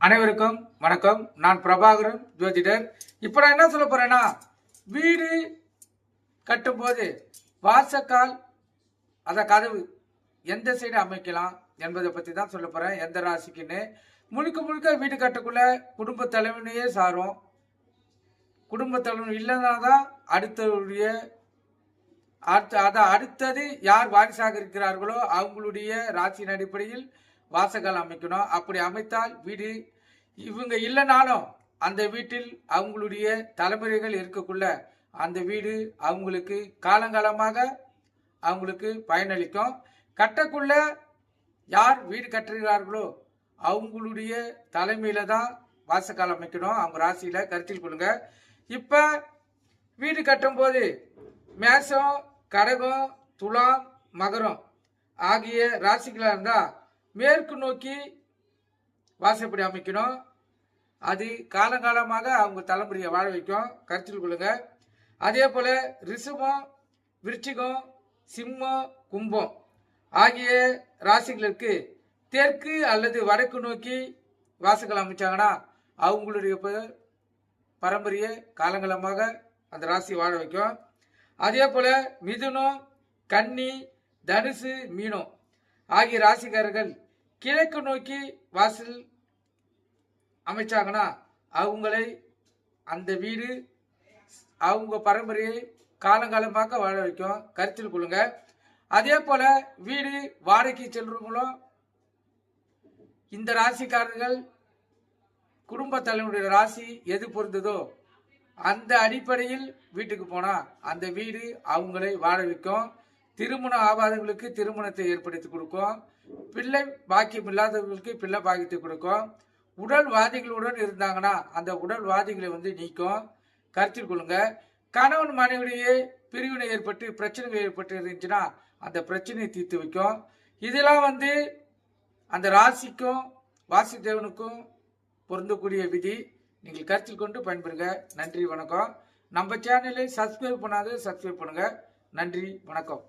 அனைவருக்கும் வணக்கம். நான் பிரபாகரன் ஜோதிடர். இப்போ நான் என்ன சொல்ல போறேன்னா வீடு கட்டும்போது வாசக்கால் அத கதவு எந்த சைடு அமைக்கலாம் என்பதை பற்றி தான் சொல்ல போறேன். எந்த ராசிக்குன்னு. முழுக்க முழுக்க வீடு கட்டக்குள்ள குடும்ப தலைவனையே சாரும். குடும்ப தலைவன் இல்லைன்னா தான் அடுத்தவருடைய அடுத்த அதான் அடுத்தது யார் வாரிசாக இருக்கிறார்களோ அவங்களுடைய ராசியின் அடிப்படையில் வாசகால் அமைக்கணும். அப்படி அமைத்தால் வீடு இவங்க இல்லைனாலும் அந்த வீட்டில் அவங்களுடைய தலைமுறைகள் இருக்கக்குள்ள அந்த வீடு அவங்களுக்கு காலங்காலமாக அவங்களுக்கு பயனளிக்கும். கட்டக்குள்ள யார் வீடு கட்டுகிறார்களோ அவங்களுடைய தலைமையில தான் வாசக்கால் அமைக்கணும். அவங்க ராசியில கருத்தில் கொள்ளுங்க. இப்ப வீடு கட்டும்போது மேசம் கடகம் துலாம் மகரம் ஆகிய ராசிகளாக இருந்தால் மேற்கு நோக்கி வாசப்படி அமைக்கணும். அது காலங்காலமாக அவங்க தலைமுறையை வாழ வைக்கும். கருத்தில் கொள்ளுங்க. அதே போல் ரிஷபம் விருச்சிகம் சிம்மம் கும்பம் ஆகிய ராசிகளுக்கு தெற்கு அல்லது வடக்கு நோக்கி வாசல்கள் அமைச்சாங்கன்னா அவங்களுடைய பரம்பரிய காலங்காலமாக அந்த ராசி வாழ வைக்கும். அதே போல மிதுனம் கன்னி தனுசு மீனம் ஆகிய ராசிக்காரர்கள் கிழக்கு நோக்கி வாசல் அமைச்சாங்கன்னா அவங்களை அந்த வீடு அவங்க பரம்பரையை காலங்காலமாக வாழ வைக்கும். கருத்தில் கொள்ளுங்க. அதே போல வீடு வாடகைக்கு செல்றவங்களும் இந்த ராசிக்காரர்கள் குடும்ப தலைவனுடைய ராசி எது பொருந்ததோ அந்த அடிப்படையில் வீட்டுக்கு போனா அந்த வீடு அவங்களை வாழ வைக்கும். திருமணம் ஆபாதங்களுக்கு திருமணத்தை ஏற்படுத்தி கொடுக்கும். பிள்ளை பாக்கியம் இல்லாதவர்களுக்கு பிள்ளை பாக்கியத்தை கொடுக்கும். உடல் வாதிகளுடன் இருந்தாங்கன்னா அந்த உடல் வாதிகளை வந்து நீக்கும். கருத்தில் கொள்ளுங்க. கணவன் மனைவிடையே பிரிவினை ஏற்பட்டு பிரச்சனைகள் ஏற்பட்டு இருந்துச்சுன்னா அந்த பிரச்சனையை தீர்த்து வைக்கும். இதெல்லாம் வந்து அந்த ராசிக்கும் வாசுதேவனுக்கும் பொருந்தக்கூடிய விதி. நீங்கள் கருத்தில் கொண்டு பயன்பெறுங்க. நன்றி வணக்கம். நம்ம சேனலை சப்ஸ்கிரைப் பண்ணாத சப்ஸ்கிரைப் பண்ணுங்க. நன்றி வணக்கம்.